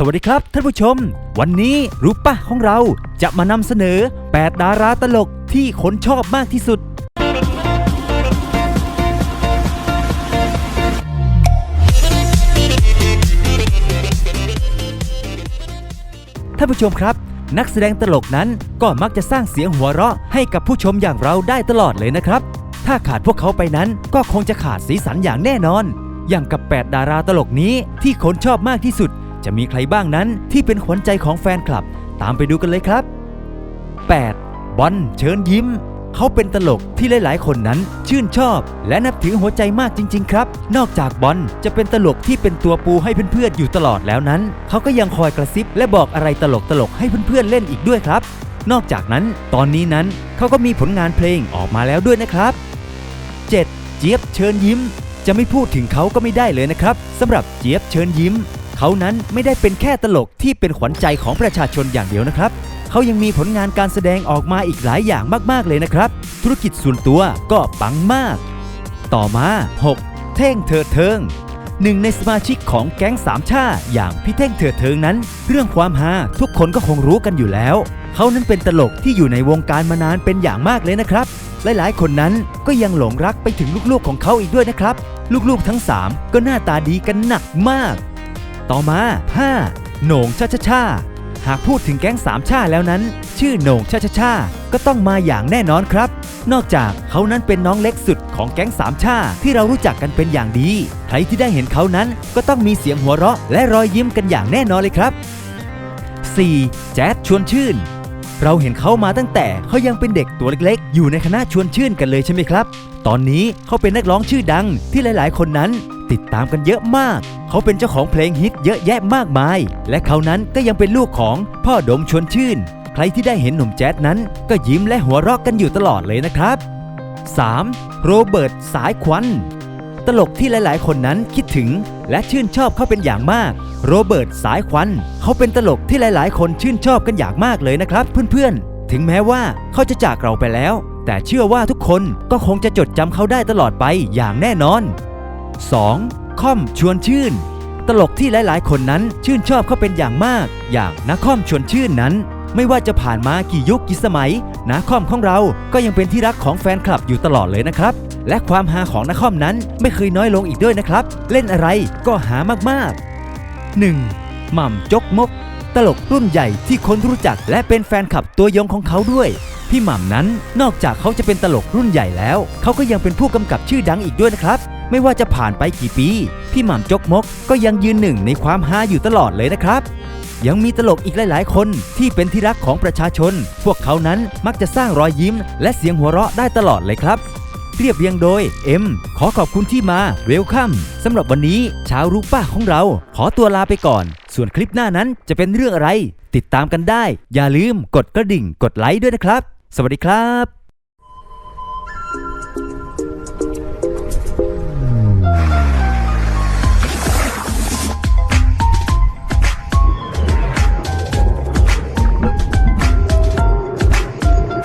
สวัสดีครับท่านผู้ชม วันนี้รู้ปะของเราจะมานำเสนอ 8 ดาราตลกที่คนชอบมากที่สุด ท่านผู้ชมครับ นักแสดงตลกนั้นก็มักจะสร้างเสียงหัวเราะให้กับผู้ชมอย่างเราได้ตลอดเลยนะครับ ถ้าขาดพวกเขาไปนั้นก็คงจะขาดสีสันอย่างแน่นอน อย่างกับ 8 ดาราตลกนี้ที่คนชอบมากที่สุด จะมีใครบ้างนั้นที่เป็นขวัญใจของแฟนคลับ ตามไปดูกันเลยครับ 8. บอลเชิญยิ้ม เขาเป็นตลกที่หลายๆ คนนั้นชื่นชอบ และนับถือหัวใจมากจริง ๆ ครับ นอกจากบอลจะเป็นตลกที่เป็นตัวปูให้เพื่อนๆอยู่ตลอดแล้วนั้น เขาก็ยังคอยกระซิบและบอกอะไรตลกๆให้เพื่อนๆเล่นอีกด้วยครับ นอกจากนั้นตอนนี้นั้นเขาก็มีผลงานเพลงออกมาแล้วด้วยนะครับ 7. เจี๊ยบเชิญยิ้ม จะไม่พูดถึงเขาก็ไม่ได้เลยนะครับสำหรับเจี๊ยบเชิญยิ้ม เขานั้นไม่ได้เป็นแค่ตลกที่เป็นขวัญใจของประชาชนอย่างเดียวนะครับ เขายังมีผลงานการแสดงออกมาอีกหลายอย่างมากๆเลยนะครับ ธุรกิจส่วนตัวก็ปังมาก ต่อมา 6. เท่งเถิดเทิงหนึ่งในสมาชิกของแก๊งสามชาอย่างพี่เท่งเถิดเทิงนั้น เรื่องความฮาทุกคนก็คงรู้กันอยู่แล้ว เขานั้นเป็นตลกที่อยู่ในวงการมานานเป็นอย่างมากเลยนะครับ หลายๆ คนนั้นก็ยังหลงรักไปถึงลูกๆของเขาอีกด้วยนะครับ ลูกๆทั้ง 3 ก็หน้าตาดีกันหนักมาก ต่อมา 5. โหน่งชาชาชาหากพูดถึงแก๊งสามชาแล้วนั้น ชื่อโหน่งชาชาชาก็ต้องมาอย่างแน่นอนครับ นอกจากเขานั้นเป็นน้องเล็กสุดของแก๊งสามชาที่เรารู้จักกันเป็นอย่างดี ใครที่ได้เห็นเขานั้นก็ต้องมีเสียงหัวเราะ และรอยยิ้มกันอย่างแน่นอนเลยครับ 4. แจ๊ดชวนชื่น เราเห็นเขามาตั้งแต่เขายังเป็นเด็กตัวเล็กๆ อยู่ในคณะชวนชื่นกันเลยใช่ไหมครับ ตอนนี้เขาเป็นนักร้องชื่อดังที่หลายๆ คนนั้น ติดตามกันเยอะมาก เขาเป็นเจ้าของเพลงฮิตเยอะแยะมากมาย และเขานั้นก็ยังเป็นลูกของพ่อดมชวนชื่น ใครที่ได้เห็นหนุ่มแจ๊ดนั้น ก็ยิ้มและหัวเราะกันอยู่ตลอดเลยนะครับ 3. โรเบิร์ตสายควัน ตลกที่หลายๆ คนนั้นคิดถึง และชื่นชอบเขาเป็นอย่างมาก โรเบิร์ตสายควัน เขาเป็นตลกที่หลายๆ คนชื่นชอบกันอย่างมากเลยนะครับ เพื่อนๆ ถึงแม้ว่าเขาจะจากเราไปแล้ว แต่เชื่อว่าทุกคนก็คงจะจดจำเขาได้ตลอดไปอย่างแน่นอน 2. ค่อมชวนชื่น ตลกที่หลายๆ คนนั้นชื่นชอบเขาเป็นอย่างมาก อย่างนักคอมชวนชื่นนั้น ไม่ว่าจะผ่านมากี่ยุคกี่สมัยนาคอมของเราก็ยังเป็นที่รักของแฟนคลับอยู่ตลอดเลยนะครับ และความฮาของนาคอมนั้นไม่เคยน้อยลงอีกด้วยนะครับ เล่นอะไรก็หามากๆ 1. หม่ำจกมก ตลกรุ่นใหญ่ที่คนรู้จักและเป็นแฟนคลับตัวยงของเขาด้วยพี่หม่ำนั้นนอกจากเขาจะเป็นตลกรุ่นใหญ่แล้ว เขาก็ยังเป็นผู้กำกับชื่อดังอีกด้วยนะครับ ไม่ว่าจะผ่านไปกี่ปี พี่หม่ำจกมกก็ยังยืนหนึ่งในความฮาอยู่ตลอดเลยนะครับ ยังมีตลกอีกหลาย ๆ คนที่เป็นที่รักของประชาชน พวกเขานั้นมักจะสร้างรอยยิ้ม และเสียงหัวเราะได้ตลอดเลยครับเรียบเรียงโดยเอ็มขอขอบคุณที่มาเวลคัมสำหรับวันนี้ชาวรู้ป้าของเรา ขอตัวลาไปก่อน ส่วนคลิปหน้านั้นจะเป็นเรื่องอะไร ติดตามกันได้ อย่าลืมกดกระดิ่งกดไลค์ด้วยนะครับ สวัสดีครับ